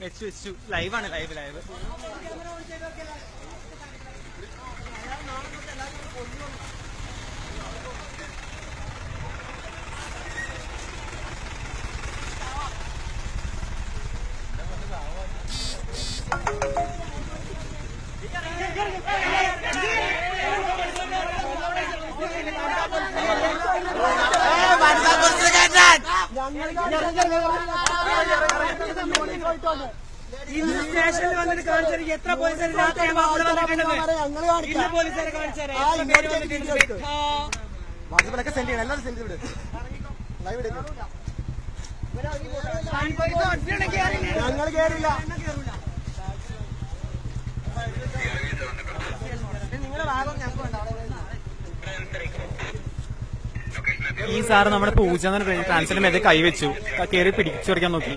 വെച്ചു വെച്ചു ലൈവാണ് live live ഇന്ന് സ്റ്റേഷനിൽ വന്നിട്ട് കാണിച്ചാൽ എത്ര പോലീസുകാർ വന്നിട്ടുണ്ടെന്ന് ഇന്ന് പോലീസുകാരെ വെട്ടാ. വാട്സപ്പിലൊക്കെ സെൻഡ് ചെയ്യണം എല്ലാവരും സെൻഡ് ചെയ്ത് വിട് ലൈവ് എടുക്കും ഞങ്ങൾ കേറില്ല നിങ്ങളുടെ ഭാഗം ഞങ്ങൾക്ക് വേണ്ട ഈ സാറ് നമ്മുടെ പൂജ എന്ന് പറഞ്ഞ ട്രാൻസിന്റെ മേലെ കൈവച്ചു കയറി പിടിച്ചറിക്കാൻ നോക്കി.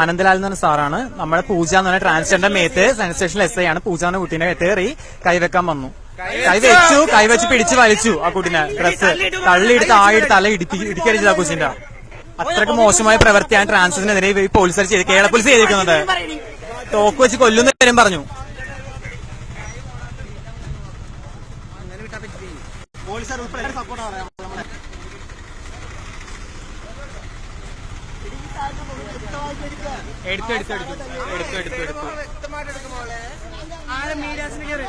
ആനന്ദലാൽ എന്ന് പറഞ്ഞ സാറാണ്. നമ്മുടെ പൂജ എന്ന് പറഞ്ഞ ട്രാൻസ്ജെൻഡർ മേത്ത് സയൻസ് സ്റ്റേഷനിൽ എസ് ഐ ആണ്. പൂജ എന്ന കുട്ടീനെ കയറി കൈവെക്കാൻ വന്നു. കൈവച്ചു കൈവച്ച് പിടിച്ച് വലിച്ചു ആ കുട്ടീനെ ഡ്രസ് തള്ളിയെടുത്ത് ആയിട്ട് തല ഇടിപ്പി ഇടിക്കരുത് ആ കൊച്ചിന്റെ അത്രയ്ക്ക് മോശമായ പ്രവൃത്തിയാണ് ട്രാൻസിനെതിരെ ഈ പോലീസുകാർ ചെയ്ത് കേരള പോലീസ് ചെയ്തിരിക്കുന്നത്. തോക്ക് വെച്ച് കൊല്ലുന്ന കാര്യം പറഞ്ഞു. പോലീസുകാർ ഉൾപ്പെടെ സപ്പോർട്ടാണ് നമ്മളെ എടുത്തു എടുത്തു എടുത്തു. എടുത്തു എടുത്തു എടുത്തു. വ്യക്തമായിട്ട് എടുക്കുമ്പോൾ ആരെ മീഡിയാസിന് കയറി